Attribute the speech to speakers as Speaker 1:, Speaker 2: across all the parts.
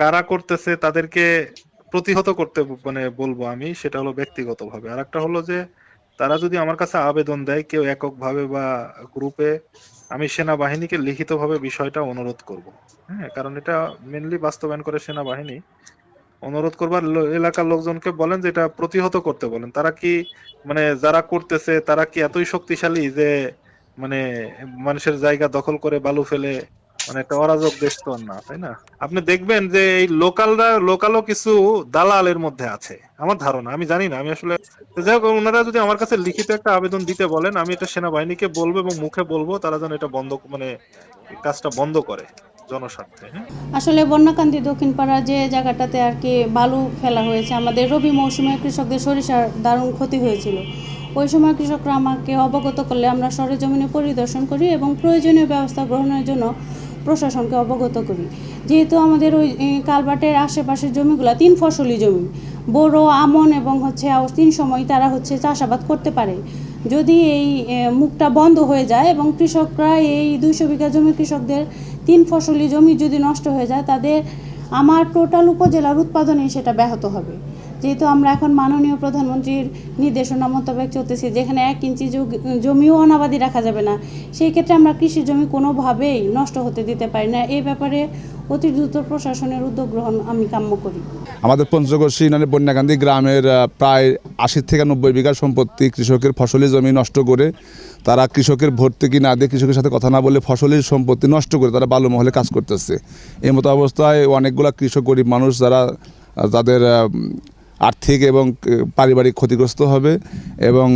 Speaker 1: কারা করতেছে তাদেরকে প্রতিহত করতে মানে বলব আমি, সেটা হলো ব্যক্তিগতভাবে। আর একটা হলো যে, তারা যদি আমার কাছে আবেদন দেয়, কেউ এককভাবে বা গ্রুপে, আমি সেনাবাহিনীকে লিখিতভাবে বিষয়টা অনুরোধ করব। হ্যাঁ কারণ এটা মেনলি বাস্তবায়ন করে সেনাবাহিনী। অনুরোধ করবার এলাকার লোকজনকে বলেন যে, এটা প্রতিহত করতে বলেন। তারা কি মানে যারা করতেছে, তারা কি এতই শক্তিশালী যে মানে মানুষের জায়গা দখল করে বালু ফেলে মানে একটা অরাজক দেশ তো না, তাই না? আপনি দেখবেন যে এই লোকালরা, লোকালও কিছু দালালের মধ্যে আছে। আমার ধারণা, আমি জানি না, আমি আসলে যাই হোক, ওনারা যদি আমার কাছে লিখিত একটা আবেদন দিতে বলেন, আমি এটা সেনাবাহিনীকে বলব এবং মুখে বলব, তারা যেন এটা বন্ধ মানে কাজটা বন্ধ করে হ্যাঁ?
Speaker 2: আসলে বন্যাকান্তি দক্ষিণ পাড়া যে জায়গাটাতে আর কি বালু ফেলা হয়েছে, আমাদের রবি মৌসুমে কৃষকদের সরিষার দারুণ ক্ষতি হয়েছিল। ওই সময় কৃষকরা আমাকে অবগত করলে আমরা সরেজমিনে পরিদর্শন করি এবং প্রয়োজনীয় ব্যবস্থা গ্রহণের জন্য প্রশাসনকে অবগত করি। যেহেতু আমাদের ওই কালবাটের আশেপাশের জমিগুলো তিন ফসলি জমি। বোরো, আমন এবং হচ্ছে তিন সময় তারা হচ্ছে চাষাবাদ করতে পারে। যদি এই মুখটা বন্ধ হয়ে যায় এবং কৃষকরা এই দুইশো বিঘা জমি কৃষকদের তিন ফসলি জমি যদি নষ্ট হয়ে যায়, তাদের আমার টোটাল উপজেলার উৎপাদনে সেটা ব্যাহত হবে। যেহেতু আমরা এখন মাননীয় প্রধানমন্ত্রীর নির্দেশনা মোতাবেক চলতেছি, যেখানে এক ইঞ্চি জমিও অনাবাদি রাখা যাবে না, সেই ক্ষেত্রে আমরা কৃষি জমি কোনোভাবেই নষ্ট হতে দিতে পারি না। এই ব্যাপারে অতি দ্রুত প্রশাসনের উদ্যোগ গ্রহণ আমি কাম্য করি।
Speaker 3: আমাদের পঞ্চগোষ্ঠী ইউনিয়নের বন্যাকান্দি গ্রামের প্রায় আশি থেকে নব্বই বিঘা সম্পত্তি কৃষকের ফসলি জমি নষ্ট করে তারা কৃষকের ভর্তুকি না দিয়ে কৃষকের সাথে কথা না বলে ফসলের সম্পত্তি নষ্ট করে তারা বালু মহলে কাজ করতেছে। এই মতো অবস্থায় অনেকগুলা কৃষক, গরিব মানুষ যারা তাদের আর্থিক এবং পারিবারিক ক্ষতিগ্রস্ত হবে এবং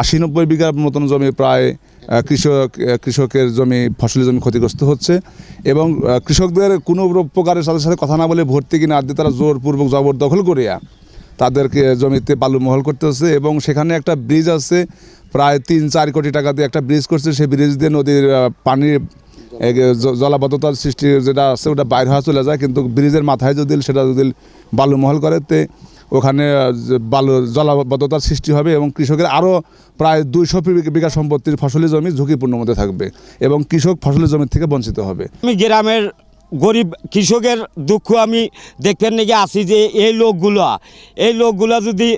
Speaker 3: আশি নব্বই বিঘার মতন জমি প্রায় কৃষক কৃষকের জমি, ফসলের জমি ক্ষতিগ্রস্ত হচ্ছে এবং কৃষকদের কোনো প্রকারের সাথে সাথে কথা না বলে ভর্তুকি না দিয়ে তারা জোরপূর্বক জবরদখল করিয়া তাদেরকে জমিতে বালু মহল করতে হচ্ছে এবং সেখানে একটা ব্রিজ আছে, প্রায় তিন চার কোটি টাকা দিয়ে একটা ব্রিজ করছে। সেই ব্রিজ দিয়ে নদীর পানির জলাবদ্ধতার সৃষ্টি যেটা আছে ওটা বাইরে হওয়া চলে যায়। কিন্তু ব্রিজের মাথায় যদি সেটা যদি বালুমহল করে, তে ওখানে বালু, জলাবদ্ধতার সৃষ্টি হবে এবং কৃষকের আরও প্রায় দুইশো বিঘা সম্পত্তির ফসলি জমি ঝুঁকিপূর্ণ মধ্যে থাকবে এবং কৃষক ফসলি জমি থেকে বঞ্চিত হবে।
Speaker 4: আমি গ্রামের গরিব কৃষকের দুঃখ আমি দেখবেন নাকি আসি যে এই লোকগুলো এই লোকগুলো যদি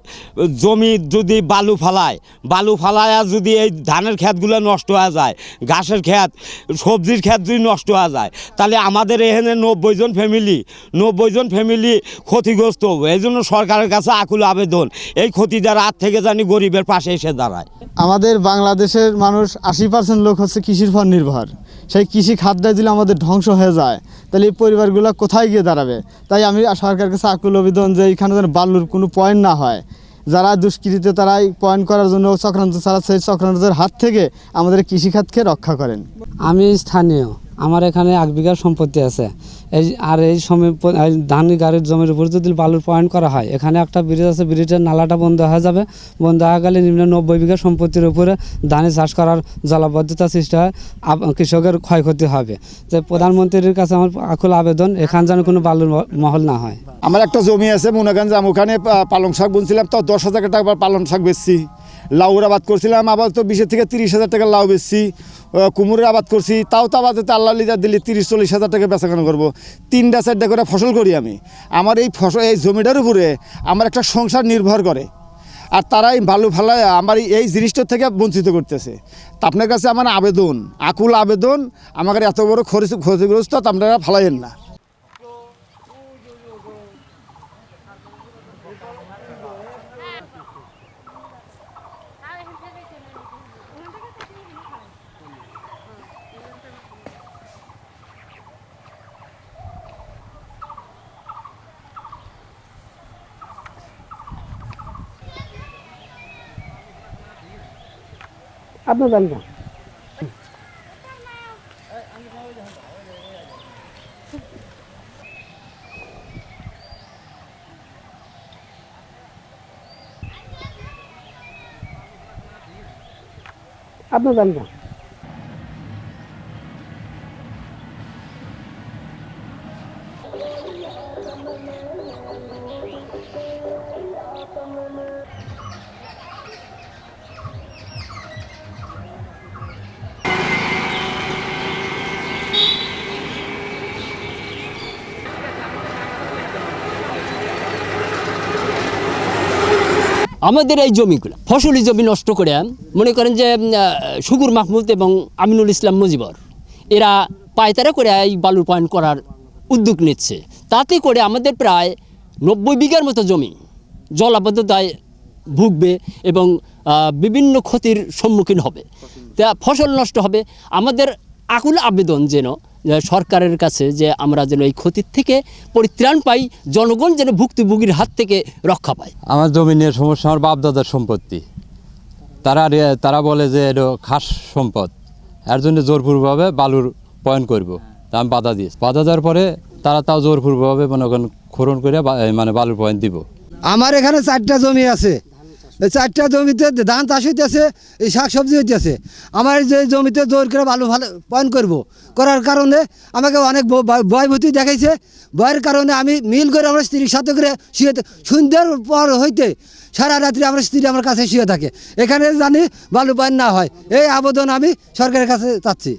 Speaker 4: জমি যদি বালু ফালায় বালু ফালায় যদি এই ধানের ক্ষেতগুলো নষ্ট হয়ে যায়, ঘাসের ক্ষেত, সবজির ক্ষেত যদি নষ্ট হয়ে যায়, তাহলে আমাদের এখানে নব্বই জন ফ্যামিলি নব্বই জন ফ্যামিলি ক্ষতিগ্রস্ত হবে। এই জন্য সরকারের কাছে আকুল আবেদন, এই ক্ষতি ক্ষতিদার হাত থেকে জানি গরিবের পাশে এসে দাঁড়ায়।
Speaker 5: আমাদের বাংলাদেশের মানুষ আশি পার্সেন্ট লোক হচ্ছে কৃষির উপর নির্ভর। সেই কৃষি খাতটা যদি আমাদের ধ্বংস হয়ে যায়। তাহলে এই পরিবারগুলো কোথায় গিয়ে দাঁড়াবে? তাই আমি সরকারের কাছে আকুল অভিযোগ যে এখানে যেন বাল্যুর কোনো পয়েন্ট না হয়। যারা দুষ্কৃতিতে তারাই পয়েন্ট করার জন্য চক্রান্ত ছাড়া সেই চক্রান্তের হাত থেকে আমাদের কৃষি খাতকে রক্ষা করেন।
Speaker 6: আমি স্থানীয়। আমার এখানে এক বিঘা সম্পত্তি আছে। এই আর এই সময় ধান গাড়ির জমির উপর যদি বালুর পয়েন্ট করা হয়, এখানে একটা ব্রিজ আছে ব্রিজের নালাটা বন্ধ হয়ে যাবে। বন্ধ হয়ে গেলে নিম্ন নব্বই বিঘা সম্পত্তির উপরে ধানে চাষ করার জলাবদ্ধতা সৃষ্টি হয় কৃষকের ক্ষয়ক্ষতি হবে। যে প্রধানমন্ত্রীর কাছে আমার আকুল আবেদন, এখানে যেন কোনো বালুর মহল না হয়।
Speaker 7: আমার একটা জমি আছে মনে করেন যে আমি ওখানে পালং শাক বুনছিলাম, তো দশ হাজার টাকা পালং শাক বেচছি। লাউর আবাদ করছিলাম আবার তো বিশের থেকে তিরিশ হাজার টাকা লাউ বেচছি। আহ, কুমড়োর আবাদ করছি তাও তো আবার যাতে আল্লাহ লিজার দিলে তিরিশ চল্লিশ হাজার টাকা বেচাকেনা করব। তিনটা চারটা করে ফসল করি আমি। আমার এই ফসল এই জমিটার উপরে আমার একটা সংসার নির্ভর করে। আর তারাই ভালো ভালায় আমার এই- এই জিনিসটার থেকে বঞ্চিত করতেছে। তা আপনার কাছে আমার আবেদন আকুল আবেদন আমাকে এত বড় খরচ ক্ষতিগ্রস্ত আপনারা ফালাইয়েন না।
Speaker 6: আপনার জানি না আপনার জানি না
Speaker 8: আমাদের এই জমিগুলো, ফসলি জমি নষ্ট করে মনে করেন যে শুকুর মাহমুদ এবং আমিনুল ইসলাম মুজিবর, এরা পায়তারা করে এই বালুর পয়েন্ট করার উদ্যোগ নিচ্ছে। তাতে করে আমাদের প্রায় নব্বই বিঘার মতো জমি জলাবদ্ধতায় ভুগবে এবং বিভিন্ন ক্ষতির সম্মুখীন হবে। তা ফসল নষ্ট হবে। আমাদের আকুল আবেদন যেন সরকারের কাছে যে আমরা যেন এই ক্ষতির থেকে পরিত্রাণ পাই জনগণ যেন ভুক্তভোগীর হাত থেকে রক্ষা পায়।
Speaker 9: আমার জমি নিয়ে সমস্যা আমার বাপদাদার সম্পত্তি। তারা তারা বলে যে এটা খাস সম্পদ। এর জন্য জোরপূর্বভাবে বালুর পয়েন্ট করব। তা আমি বাধা দিয়েছি। বাধা দেওয়ার পরে তারা তাও জোরপূর্বভাবে মনে করেন খরণ করে মানে বালুর পয়েন্ট দিব।
Speaker 10: আমার এখানে চারটা জমি আছে। চারটা জমিতে ধান চাষ হইতেছে, এই শাক সবজি হইতেছে। আমার যে জমিতে জোর করে ভালো ভালো পয়েন্ট করব, করার কারণে আমাকে অনেক ভয়ভূতি দেখাইছে। ভয়ের কারণে আমি মিল করে আমার স্ত্রীর সাথে করে শুয়ে সন্ধ্যার পর হইতে সারা রাত্রি আমার স্ত্রী আমার কাছে শুয়ে থাকে। এখানে জানি ভালো পয়েন্ট না হয়। এই আবেদন আমি সরকারের কাছে চাচ্ছি।